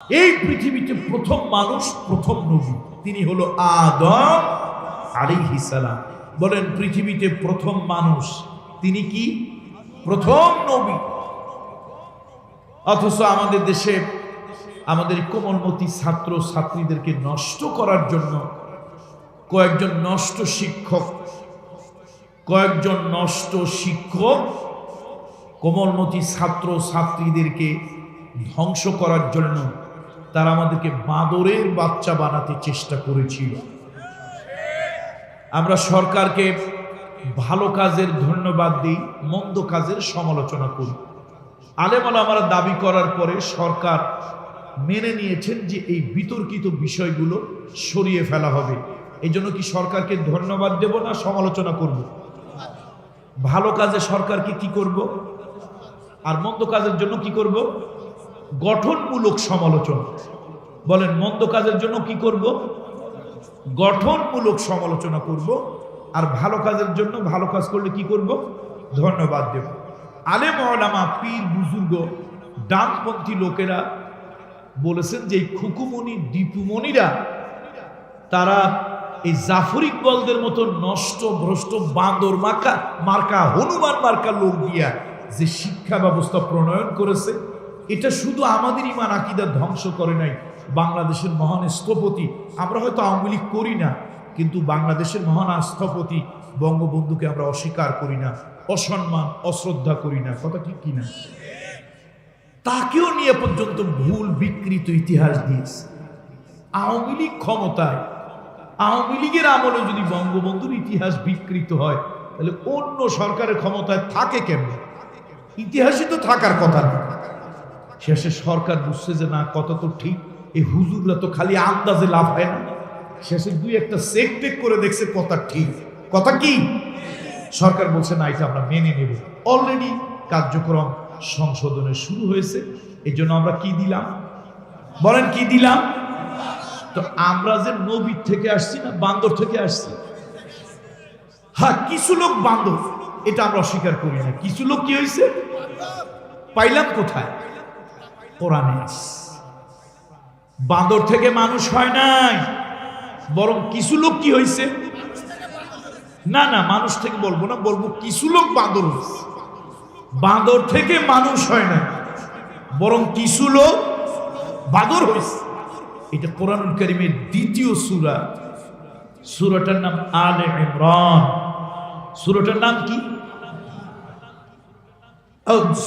এই পৃথিবীতে প্রথম মানুষ, প্রথম নবী। তিনি হলো আদম সালাম। বলেন, পৃথিবীতে প্রথম মানুষ তিনি কি? প্রথম নবী। অথচ আমাদের দেশে, আমাদের কোমলমতি ছাত্র ছাত্রীদেরকে নষ্ট করার জন্য কয়েকজন নষ্ট শিক্ষক, কয়েকজন নষ্ট শিক্ষক কোমলমতি ছাত্র ছাত্রীদেরকে ধ্বংস করার জন্য তারা আমাদেরকে বাঁদরের বাচ্চা বানাতে চেষ্টা করেছিল। আমরা সরকারকে ভালো কাজের ধন্যবাদ দিই, মন্দ কাজের সমালোচনা করি। আলেমাল আমরা দাবি করার পরে সরকার মেনে নিয়েছেন যে এই বিতর্কিত বিষয়গুলো সরিয়ে ফেলা হবে। এই জন্য কি সরকারকে ধন্যবাদ দেব না সমালোচনা করব? ভালো কাজে সরকারকে কি করব? আর মন্দ কাজের জন্য কি করব? গঠনমূলক সমালোচনা। বলেন, মন্দ কাজের জন্য কি করব? গঠনমূলক সমালোচনা করব। আর ভালো কাজের জন্য ভালো কাজ করলে কি করব? ধন্যবাদ দেব। আলেম ওলামা, পীর বুজুর্গ, ডানপন্থী লোকেরা বলেছেন যে এই খুকুমণি দীপুমণিরা তারা এই জাফর ইকবলদের মতো নষ্ট, ভ্রষ্ট, বান্দর, মার্কা মার্কা, হনুমান মার্কা লোক দিয়া যে শিক্ষা ব্যবস্থা প্রণয়ন করেছে এটা শুধু আমাদের ইমান আকিদা ধ্বংস করে নাই, বাংলাদেশের মহান স্থপতি। আমরা হয়তো আওয়ামী করি না, কিন্তু বাংলাদেশের মহান স্থপতি বঙ্গবন্ধুকে আমরা অস্বীকার করি না, অসম্মান, অশ্রদ্ধা করি না। কথা ঠিক কিনা? তাকেও নিয়ে পর্যন্ত ভুল বিকৃত ইতিহাস দিয়েছে। আওয়ামী লীগ ক্ষমতায়, আওয়ামী লীগের আমলে যদি বঙ্গবন্ধুর ইতিহাস বিকৃত হয়, তাহলে অন্য সরকারের ক্ষমতায় থাকে কেমন? ইতিহাসে তো থাকার কথা না। শেষে সরকার বুঝছে যে না কত তো ঠিক। এই হুজুররা তো খালি আন্দাজে লাভ হয় না। শেষে দুই একটা চেক টেক করে দেখছে কথা ঠিক। কথা কি? সরকার বলছে, না, এটা আমরা মেনে নেব। অলরেডি কার্যক্রম সংশোধনে শুরু হয়েছে। এই জন্য আমরা কি দিলাম? বলেন, কি দিলাম? তো আমরা যে নবীর থেকে আসছি না, বান্দর থেকে আসছি? হ্যাঁ কিছু লোক বান্দর। এটা আমরা অস্বীকার করি না। কিছু লোক কি হয়েছে? পাইলাম কোথায়? কোরআনে আস বান্দর থেকে মানুষ হয় নাই, বরং কিছু লোক কি হয়েছে না না, মানুষ থেকে বলব না, বলব কিছু লোক বাঁদর হয়েছে বাঁদর থেকে মানুষ হয় না বরং কিছু লোক বাঁদর হয়েছে এটা কোরআনুল করিমের দ্বিতীয় সুরা। সুরাটার নাম আলে ইমরান। সুরাটার নাম কি?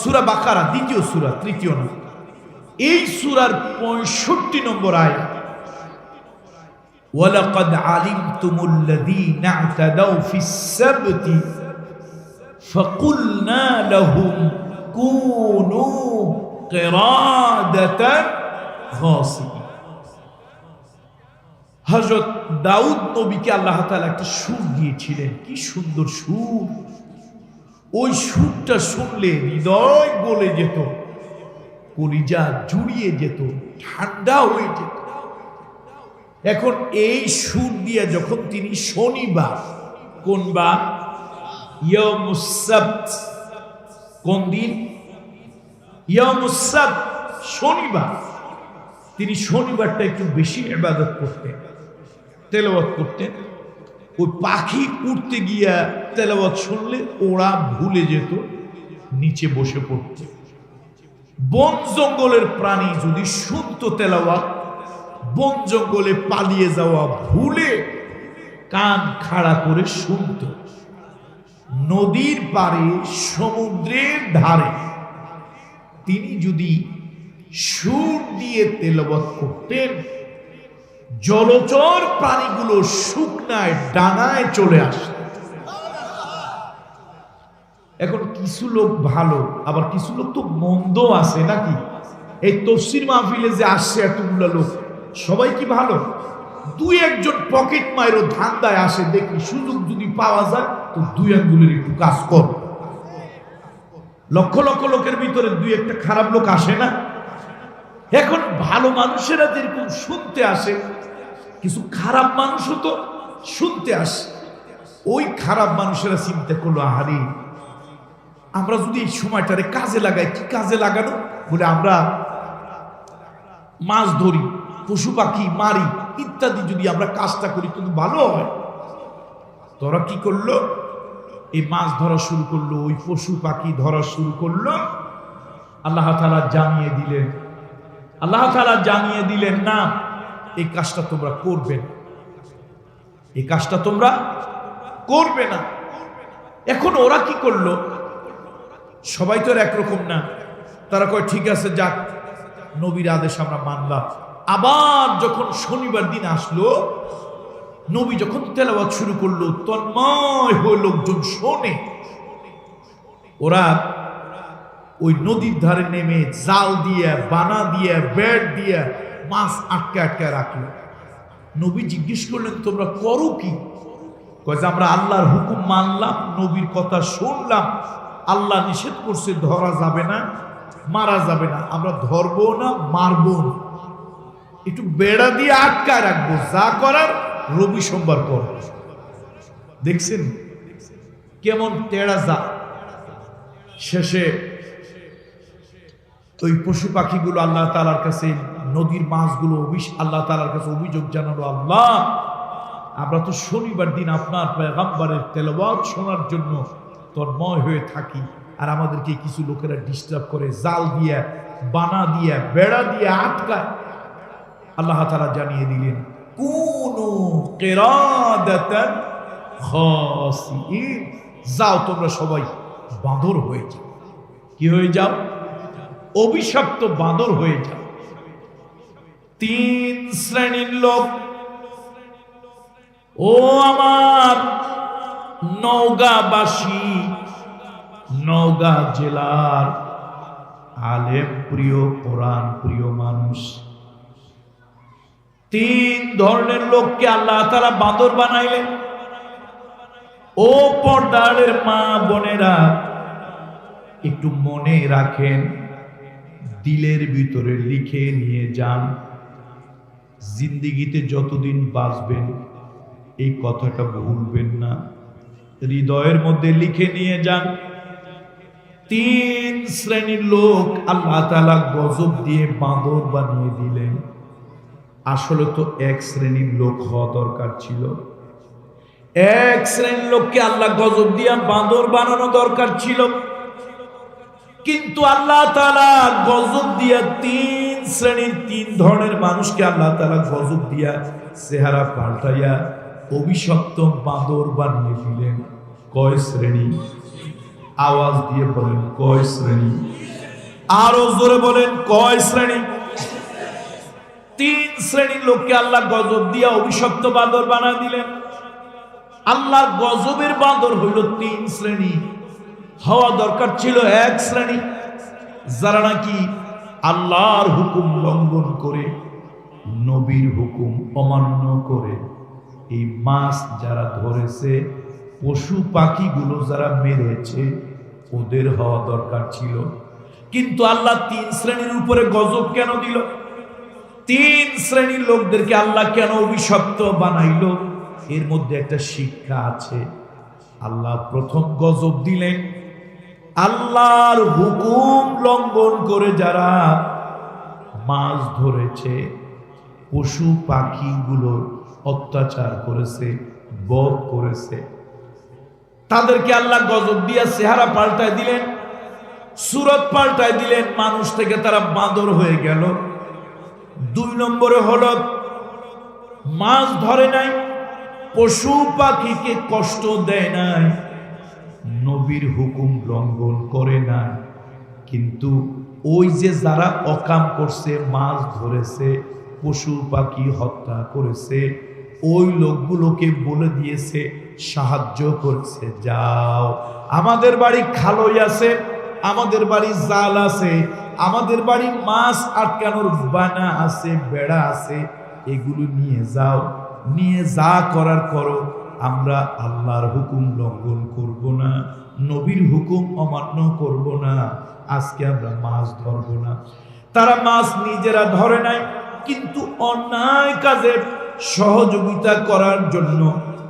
সুরা বাকারা, দ্বিতীয় সুরা, তৃতীয় নাম। এই সুরার পঁয়ষট্টি নম্বর আয় ولقد علمتم الذين اعتدوا في السبت فقلنا لهم كونوا قرادة خاسئين হজরত দাউদ নবীকে আল্লাহ তাআলা একটা সুর দিয়েছিলেন কি সুন্দর সুর ওই সুরটা শুনলে হৃদয় গলে যেত কলিজা জুড়িয়ে যেত, ঠান্ডা হয়ে যেত। এখন এই সুর দিয়ে যখন তিনি শনিবার, কোন বা? কোন দিন? ইয়মুসাbt শনিবার। তিনি শনিবারটা একটু বেশি ইবাদত করতেন, তেলাওয়াত করতেন। ওই পাখি উঠতে গিয়া তেলাওয়াত শুনলে ওরা ভুলে যেত, নিচে বসে পড়তে। বন জঙ্গলের প্রাণী যদি শুনতো তেলাওয়াত, বন জঙ্গলে পালিয়ে যাওয়া ভুলে কান খাড়া করে শুনত। নদীর পারে সমুদ্রের ধারে তিনি যদি সুর দিয়ে তেলবত করতেন, জলচর প্রাণীগুলো শুকনায়, ডানায় চলে আসে এখন কিছু লোক ভালো, আবার কিছু লোক তো মন্দ আছে নাকি? এই তফসির মাহফিলে যে আসছে এতগুলো লোক, সবাই কি ভালো? দুই একজন পকেট মায়েরও ধান্দায় আসে, দেখি সুযোগ যদি পাওয়া যায়, তো দুই আঙ্গুলের একটু কাজ কর। লক্ষ লক্ষ লোকের ভিতরে দুই একটা খারাপ লোক আসে না? এখন ভালো মানুষেরা যেরকম শুনতে আসে, কিছু খারাপ মানুষও তো শুনতে আসে। ওই খারাপ মানুষেরা চিন্তা করল, আহারে আমরা যদি এই সময়টারে কাজে লাগাই, কি কাজে লাগানো? বলে আমরা মাছ ধরি, পশু পাখি, মারি ইত্যাদি যদি আমরা কাজটা করি তো ভালো হয়। তোরা কি করল? এই মাছ ধরা শুরু করল, ওই পশু পাখি ধরা শুরু করল। আল্লাহ তালা জানিয়ে দিলেন, আল্লাহ তালা জানিয়ে দিলেন, না, এই কাজটা তোমরা করবে না। এই কাজটা তোমরা করবে না। এখন ওরা কি করল? সবাই তো একরকম না। তারা কয়, ঠিক আছে, যাক। নবীর আদেশ আমরা মানলাম। আবার যখন শনিবার দিন আসলো, নবী যখন তেলাবাদ শুরু করল, তন্ময় হয়ে লোকজন শোনে। ওরা ওই নদীর ধারে নেমে জাল দিয়ে, বানা দিয়ে ব্যাট দিয়ে মাছ আটকে আটকে রাখল। নবী জিজ্ঞেস করলেন, তোমরা করো কি? আমরা আল্লাহর হুকুম মানলাম, নবীর কথা শুনলাম আল্লাহ নিষেধ করছে, ধরা যাবে না, মারা যাবে না। আমরা ধরবো না, মারবো না। একটু বেড়া দিয়ে আটকায় রাখব, যা করার রবি সোমবার কর দেখছেন? কেমন তেড়া যা। শেষে ওই পশু পাখিগুলো আল্লাহ তালার কাছে, নদীর মাছগুলো আল্লাহ তালার কাছে অভিযোগ জানালো, আল্লাহ, আমরা তো শনিবার দিন আপনার পেগাম্বারের তেলবাদ শোনার জন্য তন্ময় হয়ে থাকি আর আমাদেরকে কিছু লোকেরা ডিস্টার্ব করে, জাল দিয়ে, বানা দিয়ে, বেড়া দিয়ে আটকায়। আল্লাহ তালা জানিয়ে দিলেন, কোন যাও তোমরা সবাই বাঁদর হয়ে যাও। কি হয়ে যাও? অভিশপ্ত বাঁদর হয়ে যাও। তিন শ্রেণির লোক, ও আমার নওগাঁবাসী, নওগাঁ জেলার আলেম প্রিয়, কোরআন প্রিয় মানুষ। তিন ধরনের লোককে আল্লাহ তারা বাঁদর বানাইলেন। ও পর্দারের মা বোনেরা, একটু মনে রাখেন, দিলের ভিতরে লিখে নিয়ে যান। জিন্দিগিতে যতদিন বাঁচবেন, এই কথাটা ভুলবেন না। হৃদয়ের মধ্যে লিখে নিয়ে যান। তিন শ্রেণির লোক আল্লাহ তালা গজব দিয়ে বাঁদর বানিয়ে দিলেন। আসলে তো এক শ্রেণির লোক হওয়া দরকার ছিল। এক শ্রেণির লোককে আল্লাহ গজব দিয়া বাঁদর বানানো দরকার ছিল। কিন্তু আল্লাহ গজব দিয়া তিন শ্রেণির তিন ধরনের মানুষকে আল্লাহ তালা গজব দিয়া চেহারা পাল্টাইয়া অভিশপ্ত বাঁদর বানিয়ে দিলেন। কয় শ্রেণি? আওয়াজ দিয়ে বলেন, কয় শ্রেণি? আরও জোরে বলেন, কয় শ্রেণি? তিন শ্রেণির লোককে আল্লাহ গজব দিয়া অভিশপ্ত বাঁদর বানা দিলেন। আল্লাহ গজবের বাঁদর হইল তিন শ্রেণি। হওয়া দরকার ছিল এক শ্রেণি, যারা নাকি আল্লাহর হুকুম লঙ্ঘন করে, নবীর হুকুম অমান্য করে। এই মাছ যারা ধরেছে, পশু পাখিগুলো যারা মেরেছে, ওদের হওয়া দরকার ছিল। কিন্তু আল্লাহ তিন শ্রেণির উপরে গজব কেন দিল? তিন শ্রেণির লোকদেরকে আল্লাহ কেন অভিশপ্ত বানাইল? এর মধ্যে একটা শিক্ষা আছে। আল্লাহ প্রথম গজব দিলেন, আল্লাহর হুকুম লঙ্ঘন করে যারা মাছ ধরেছে, পশু পাখিগুলো অত্যাচার করেছে, বধ করেছে। তাদেরকে আল্লাহ গজব দিয়া চেহারা পাল্টায় দিলেন, সুরত পাল্টায় দিলেন, মানুষ থেকে তারা বাঁদর হয়ে গেল। দুই নম্বরে হল, মাছ ধরে নাই, পশু পাখিকে কষ্ট দেয় নাই, নবীর হুকুম লঙ্ঘন করে না কিন্তু ওই যে যারা অকাম করছে, মাছ ধরেছে, পশু পাখি হত্যা করেছে ওই লোকগুলোকে বলে দিয়েছে, সাহায্য করেছে, যাও। আমাদের বাড়ি খালই আছে, আমাদের বাড়ি জাল আছে, আমাদের বাড়ি মাছ আটকানোর বানা আছে, বেড়া আছে, এগুলো নিয়ে যাও। নিয়ে যা করার করো, আমরা আল্লাহর হুকুম লঙ্ঘন করব না, নবীর হুকুম অমান্য করব না, আজকে আমরা মাছ ধরব না। তারা মাছ নিজেরা ধরে নাই, কিন্তু অন্যায় কাজে সহযোগিতা করার জন্য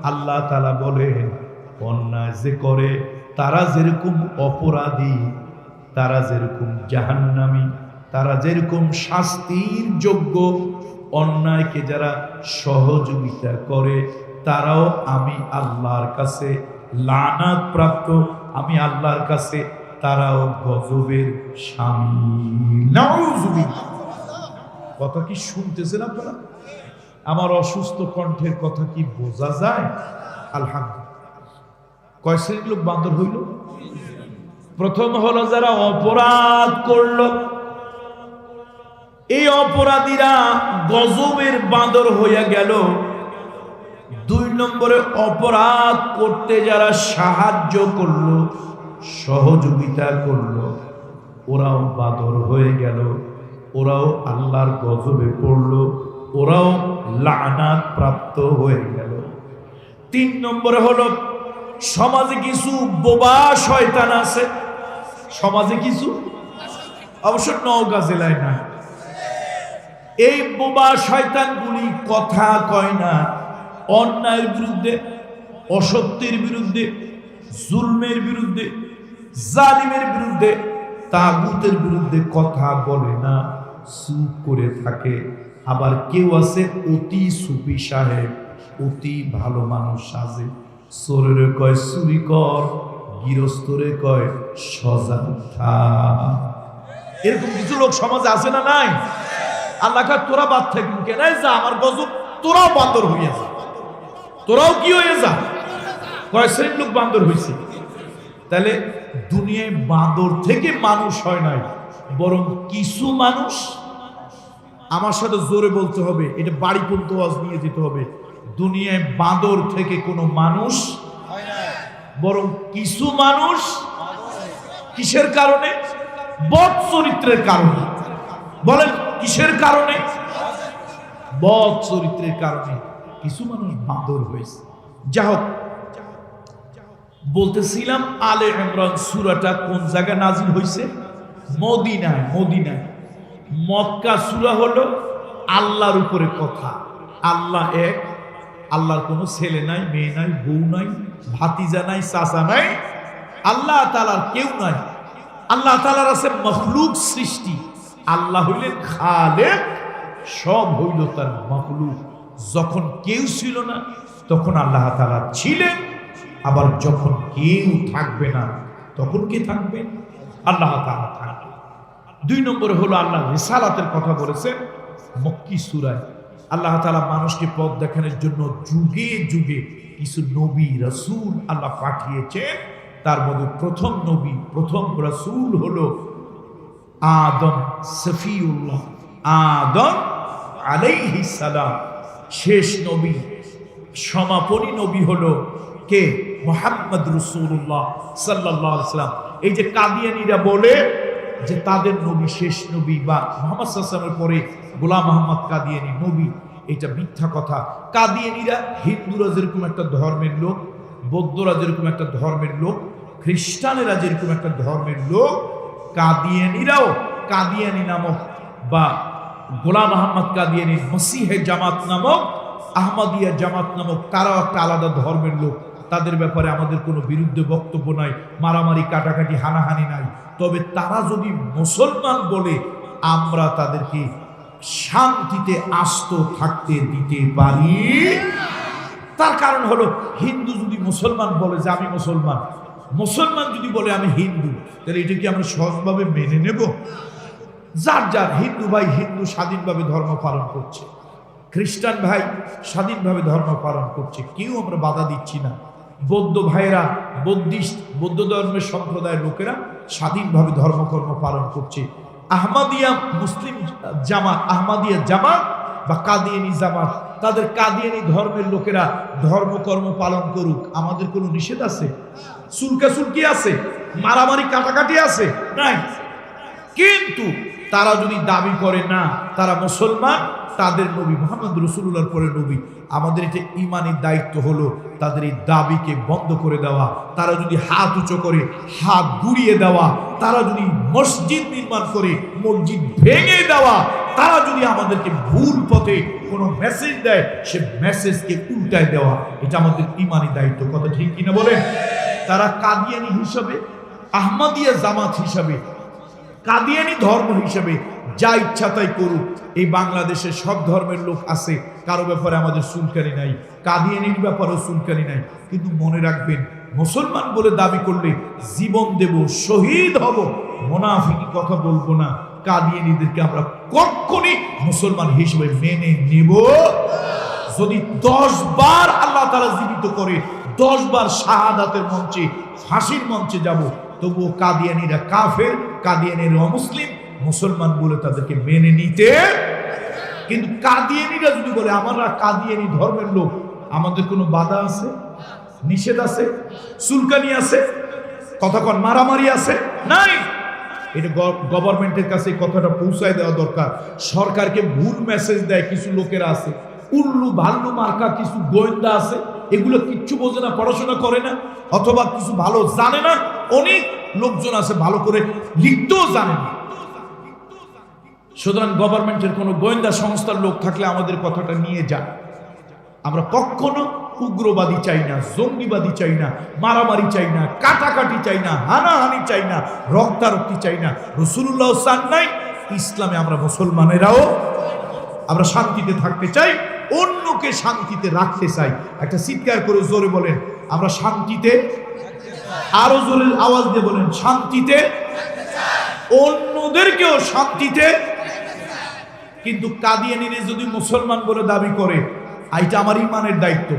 আল্লাহ তালা বলেন অন্যায় যে করে, তারা যেরকম অপরাধী, তারা যেরকম জাহান্নামী, তারা যেরকম শাস্তির যোগ্য, অন্যায়কে যারা সহযোগিতা করে, তারাও আমি আল্লাহর কাছে লানাত প্রাপ্ত আমি আল্লাহর কাছে তারাও গজবের স্বামী। কথা কি শুনতেছেন আপনারা? আমার অসুস্থ কণ্ঠের কথা কি বোঝা যায়? আলহামদুলিল্লাহ। কয় শ্রেণির লোক বান্দর হইল? প্রথম হলো যারা অপরাধ করল। এই অপরাধীরা গজবের বাঁদর হইয়া গেল। দুই নম্বরে অপরাধ করতে যারা সাহায্য করল, সহযোগিতা করল, ওরাও বাদর হয়ে গেল। ওরাও আল্লাহর গজবে পড়ল। ওরাও লানাত প্রাপ্ত হয়ে গেল। তিন নম্বরে হলো, সমাজে কিছু বোবা শয়তান আছে। সমাজে কিছু? অবশ্য নওগাঁ জেলায় না। এই বোবা শয়তানগুলি কথা কয় না। অন্যায়ের বিরুদ্ধে, অসত্যের বিরুদ্ধে, জুলমের বিরুদ্ধে, জালিমের বিরুদ্ধে, তাগুতের বিরুদ্ধে কথা বলে না, চুপ করে থাকে। আবার কেউ আছে অতি সুফি সাহেব, অতি ভালো মানুষ সাজে। চোরের কয়, চুরি কর। গৃহস্থরে কয় সজা এরকম কিছু লোক সমাজে আছে না নাই? আল্লাহ কয়, তোরা বাদ থাকবি কেন? এই যা, আমার গজব, তোরাও বান্দর হইয়া যা। তোরাও কি হয়ে যা? কয়, শ্রেণির লোক বান্দর হয়েছে তাহলে দুনিয়ায় বান্দর থেকে মানুষ হয় নাই, বরং কিছু মানুষ আমার সাথে জোরে বলতে হবে, এটা বাড়ি পর্যন্ত নিয়ে যেতে হবে। দুনিয়ায় বাঁদর থেকে কোনো মানুষ বরং কিছু মানুষ কিসের কারণে? বদ চরিত্রের কারণে। বলেন, কিসের কারণে? বদ চরিত্রের কারণে কিছু মানুষ বাঁদর হয়েছে। যা হোক, বলতেছিলাম আলে ইমরান সুরাটা কোন জায়গায় নাজিল হয়েছে? মদিনায় মদিনায়। মক্কা সুরা হলো আল্লাহর উপরে কথা। আল্লাহ এক, আল্লাহর কোনো ছেলে নাই, মেয়ে নাই, বউ নাই, ভাতিজা নাই, চাচা নাই। আল্লাহ তালার কেউ নাই। আল্লাহ তালার আছে মখলুক সৃষ্টি। আল্লাহ হইলেন খালেক, সব হইল তার মখলুক। যখন কেউ ছিল না, তখন আল্লাহ তালা ছিলেন। আবার যখন কেউ থাকবে না, তখন কে থাকবেন আল্লাহ তালা দুই নম্বরে হলো আল্লাহ রিসালাতের কথা বলেছেন, মক্কি সুরায়। আল্লাহ তালা মানুষকে পথ দেখানোর জন্য যুগে যুগে কিছু নবী, রসুল আল্লাহ পাঠিয়েছেন। তার মধ্যে প্রথম নবী, প্রথম রসুল হল আদম সফিউল্লাহ। আদম আলাইহিস সালাম। শেষ নবী, সমাপনী নবী হলো কে? মোহাম্মদ রসুল্লাহ সাল্লাহ সাল্লাম। এই যে কাদিয়ানিরা বলে যে তাদের নবী, শেষ নবী বা মোহাম্মদ সাল্লামের পরে গোলাম মোহাম্মদ কাদিয়ানি নবী, এটা মিথ্যা কথা। কাদিয়ানিরা হিন্দুরা যেরকম একটা ধর্মের লোক, বৌদ্ধরা যেরকম একটা ধর্মের লোক, খ্রিস্টানেরা যেরকম একটা ধর্মের লোক, কাদিয়ানিরাও কাদিয়ানি নামক বা গোলাম আহমদ কাদিয়ানির মসিহে জামাত নামক, আহমদিয়া জামাত নামক, তারাও একটা আলাদা ধর্মের লোক। তাদের ব্যাপারে আমাদের কোনো বিরুদ্ধে বক্তব্য নাই, মারামারি, কাটাকাটি, হানাহানি নাই। তবে তারা যদি মুসলমান বলে, আমরা তাদেরকে শান্তিতে আস্ত থাকতে দিতে পারি। তার কারণ হলো, হিন্দু যদি মুসলমান বলে যে আমি মুসলমান মুসলমান যদি বলে আমি হিন্দু, তাহলে এটা কি আমরা সহজভাবে মেনে নেব? যার যার, হিন্দু ভাই হিন্দু স্বাধীনভাবে ধর্ম পালন করছে, খ্রিস্টান ভাই স্বাধীনভাবে ধর্ম পালন করছে, কেউ আমরা বাধা দিচ্ছি না। বৌদ্ধ ভাইরা বৌদ্ধিস্ট, বৌদ্ধ ধর্মের সম্প্রদায়ের লোকেরা স্বাধীনভাবে ধর্মকর্ম পালন করছে। আহমাদিয়া মুসলিম জামাত, আহমাদিয়া জামাত বা কাদিয়ানি জামাত, তাদের কাদিয়ানি ধর্মের লোকেরা ধর্মকর্ম পালন করুক। আমাদের কোনো নিষেধ আছে? চুলকা চুলকি আছে? মারামারি কাটাকাটি আছে? নাই। কিন্তু তারা যদি দাবি করে না, তারা মুসলমান, তাদের নবী মোহাম্মদ রসুল্লাহর পরে নবী। আমাদের এটা ইমানের দায়িত্ব হলো তাদের এই দাবিকে বন্ধ করে দেওয়া। তারা যদি হাত উঁচু করে, হাত গুড়িয়ে দেওয়া। তারা যদি মসজিদ নির্মাণ করে, মসজিদ ভেঙে দেওয়া। তারা যদি আমাদেরকে ভুল পথে কোনো মেসেজ দেয়, সে মেসেজকে উল্টায় দেওয়া। এটা আমাদের ইমানি দায়িত্ব। কথা ঠিক কিনা বলেন? তারা কাদিয়ানি হিসাবে, আহমাদিয়া জামাত হিসাবে কাদিয়ানি ধর্ম হিসেবে যা ইচ্ছা তাই করুক। এই বাংলাদেশে সব ধর্মের লোক আছে, কারও ব্যাপারে আমাদের সুলকানি নাই, কাদিয়ানির ব্যাপারেও সুলকানি নাই। কিন্তু মনে রাখবেন, মুসলমান বলে দাবি করলে জীবন দেব, শহীদ হব। মোনাফিকি কথা বলব না, কাদিয়ানিদেরকে আমরা কখনই মুসলমান হিসেবে মেনে নেব। যদি দশ বার আল্লাহ তারা জীবিত করে, দশ বার শাহাদাতের মঞ্চে, ফাঁসির মঞ্চে যাব, তবুও কাদিয়ানিরা কাফের কাদিয়ানিরা অমুসলিম, মুসলমান বলে তাদেরকে মেনে নিতে কিন্তু কাদিয়ানিরা যদি বলে, আমরা কাদিয়ানি ধর্মের লোক, আমাদের কোনো বাধা আছে? নিষেধ আছে? সুলকানি আছে? কতক্ষণ মারামারি আছে? নাই! এটা গভর্নমেন্টের কাছে কথাটা পৌঁছায় দেওয়া দরকার। সরকারকে ভুল মেসেজ দেয় কিছু লোকেরা আছে। উল্লু ভাল্লু মার্কা কিছু গোয়েন্দা আছে। এগুলো কিচ্ছু বোঝে না, পড়াশোনা করে না, অথবা কিছু ভালো জানে না। অনেক লোকজন আছে ভালো করে লিখতেও জানে না। সুতরাং গভর্নমেন্টের কোনো গোয়েন্দা সংস্থার লোক থাকলে আমাদের কথাটা নিয়ে যান। আমরা কখনো উগ্রবাদী চাই না, জঙ্গিবাদী চাই না, মারামারি চাই না, কাটাকাটি চাই না, হানাহানি চাই না, রক্তারক্তি চাই না। রসুল্লাহ চান নাই, ইসলামে আমরা মুসলমানেরাও আমরা শান্তিতে থাকতে চাই, অন্যকে শান্তিতে রাখতে চাই। একটা চিৎকার করে জোরে বলেন, আমরা শান্তিতে আরও জোরে আওয়াজ দিয়ে বলেন, শান্তিতে। অন্যদেরকেও শান্তিতে। কিন্তু কাদিয়ানিরে যদি মুসলমান বলে দাবি করে এইটা আমার ইমানের দায়িত্ব।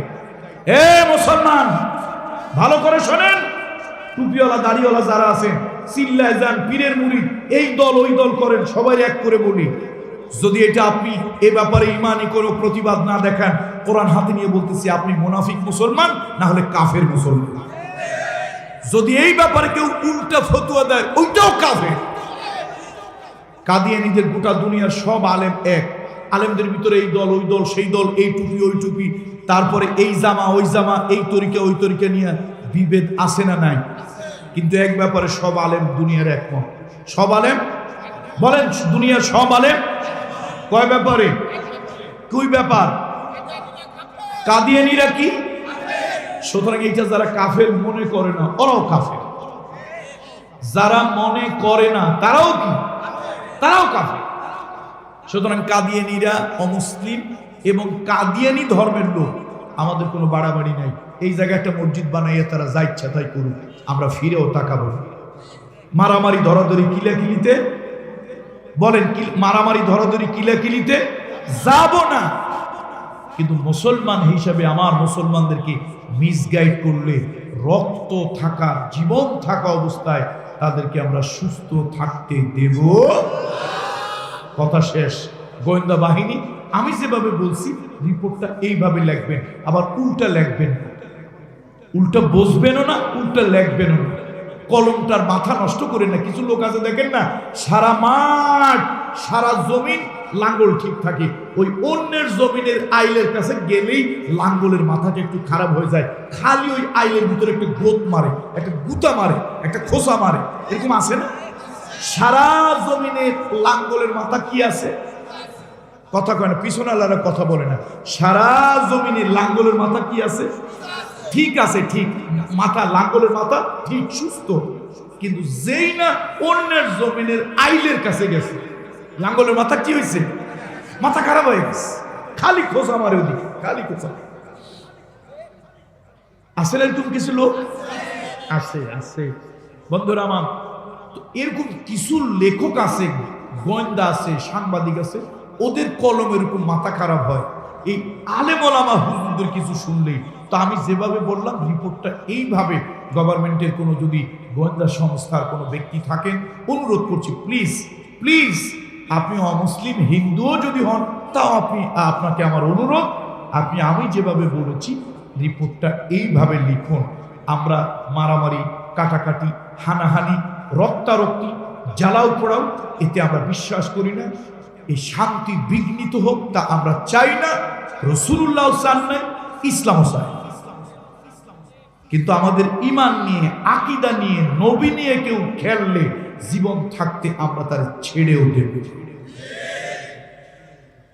এ মুসলমান, ভালো করে শোনেন। টুপিওয়ালা, দাড়িওয়ালা যারা আছেন চিল্লায় যান, পীরের মুড়ি, এই দল, ওই দল করেন, সবাই এক করে বলি। যদি এটা আপনি এ ব্যাপারে ইমানি কোনো প্রতিবাদ না দেখান, কোরআন হাতে নিয়ে বলতেছি, আপনি মুনাফিক মুসলমান, না হলে কাফের মুসলমান। যদি এই ব্যাপারে কেউ উল্টা ফতুয়া দেয় ওইটাও কাফের কাদিয়ানিদের গোটা দুনিয়ার সব আলেম এক। আলেমদের ভিতরে এই দল, ওই দল, সেই দল, এই টুপি, ওই টুপি। তারপরে এই জামা, ওই জামা, এই তরিকা, ওই তরিকা নিয়ে বিভেদ আছে না নাই? কিন্তু এক ব্যাপারে সব আলেম দুনিয়ার একমত সব আলেম? বলেন, দুনিয়ার সব আলেম? কয় ব্যাপারে? কই ব্যাপার? কাদিয়ানিরা কি? সুতরাং এইটা যারা কাফের মনে করে না, ওরাও কাফের। যারা মনে করে না, তারাও কি? তারাও কাফের। সুতরাং কাদিয়ানিরা অমুসলিম এবং কাদিয়ানি ধর্মের লোক, আমাদের কোনো বাড়াবাড়ি নাই। এই জায়গায় একটা মসজিদ বানাইয়া তারা যা ইচ্ছা তাই করুক, আমরা ফিরেও তাকাবো। মারামারি ধরাধরি কিলাকিলিতে, বলেন কি, মারামারি ধরাধরি কিলাকিলিতে যাব না। কিন্তু মুসলমান হিসাবে আমার মুসলমানদেরকে মিসগাইড করলে রক্ত থাকা, জীবন থাকা অবস্থায় তাদেরকে আমরা সুস্থ থাকতে দেব। কথা শেষ। গোয়েন্দা বাহিনী, আমি যেভাবে বলছি, রিপোর্টটা এইভাবে লিখবেন, আবার উল্টা লিখবেন উল্টা বসবেনও না, উল্টা লিখবেনও না। কলমটার মাথা নষ্ট করে না, কিছু লোক আছে দেখেন না, সারা মাঠ, সারা জমিন লাঙ্গল ঠিক থাকে। ওই অন্যের জমিনের আইলের কাছে গেলেই লাঙ্গলের মাথাটা একটু খারাপ হয়ে যায়। খালি ওই আইলের ভিতরে একটা গোত মারে, একটা গুতা মারে, একটা খোসা মারে। এরকম আছে না? সারা জমিনের লাঙ্গলের মাথা কি আছে? কথা কয় না, পিছনে আল্লাহরা কথা বলে না। সারা জমিনের লাঙ্গলের মাথা কি আছে? ঠিক আছে, ঠিক। মাথা, লাঙ্গলের মাথা ঠিক, সুস্থ। কিন্তু যেই না অন্যের জমিনের আইলের কাছে গেছে, লাঙ্গলের মাথা কি হয়েছে? মাথা খারাপ হয়ে গেছে। খালি খোঁজ আমার ওদিকে, খালি খোঁজ। খোঁজা আসলে তুমি কিছু লোক? আছে আছে। বন্ধুরা আমার এরকম কিছু লেখক আছে, গোয়েন্দা আছে, সাংবাদিক আছে, ওদের কলম এরকম মাথা খারাপ হয়। এই আলেমলামা হুজুরদের কিছু শুনলেই। তো আমি যেভাবে বললাম, রিপোর্টটা এইভাবে গভর্নমেন্টের কোনো যদি গোয়েন্দা সংস্থার কোনো ব্যক্তি থাকেন, অনুরোধ করছি, প্লিজ প্লিজ আপনি অমুসলিম, হিন্দুও যদি হন, তাও আপনি, আপনাকে আমার অনুরোধ, আপনি আমি যেভাবে বলেছি, রিপোর্টটা এইভাবে লিখুন। আমরা মারামারি, কাটাকাটি, হানাহানি, রক্তারক্তি, জ্বালাও পোড়াও, এতে আমরা বিশ্বাস করি না। এই শান্তি বিঘ্নিত হোক, তা আমরা চাই না। রসুল্লাহ চান নাই ইসলামও চাই। কিন্তু আমাদের ইমান নিয়ে, আকিদা নিয়ে, নবী নিয়ে কেউ খেললে জীবন থাকতে আমরা তার ছেড়েও দেব।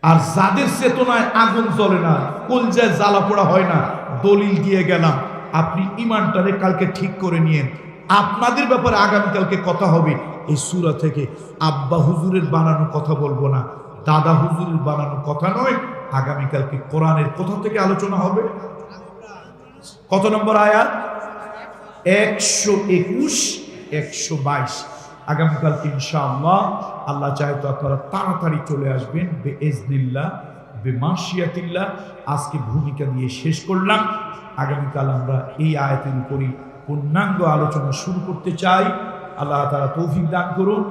আর যাদের চেতনায় আগুন জ্বলে না, কলজায় জ্বালা পোড়া হয় না, দলিল দিয়ে গেলাম, আপনি ইমানটারে কালকে ঠিক করে নিয়েন। আপনাদের ব্যাপারে আগামীকালকে কথা হবে। এই সুরা থেকে আব্বা হুজুরের বানানো কথা বলব না, দাদা হুজুরের বানানো কথা নয়, আগামীকালকে কোরআনের কোথা থেকে আলোচনা হবে। কত নম্বর আয়াত? একশো একুশ, একশো বাইশ। আগামীকালকে ইনশাআল্লাহ আল্লাহ চাহে তো আপনারা তাড়াতাড়ি চলে আসবেন। বে এজনিল্লা বে মাসিয়াতিল্লাহ আজকে ভূমিকা দিয়ে শেষ করলাম। আগামীকাল আমরা এই আয়াতের উপরই পূর্ণাঙ্গ আলোচনা শুরু করতে চাই। আল্লাহ তারা তৌফিক দান করুন।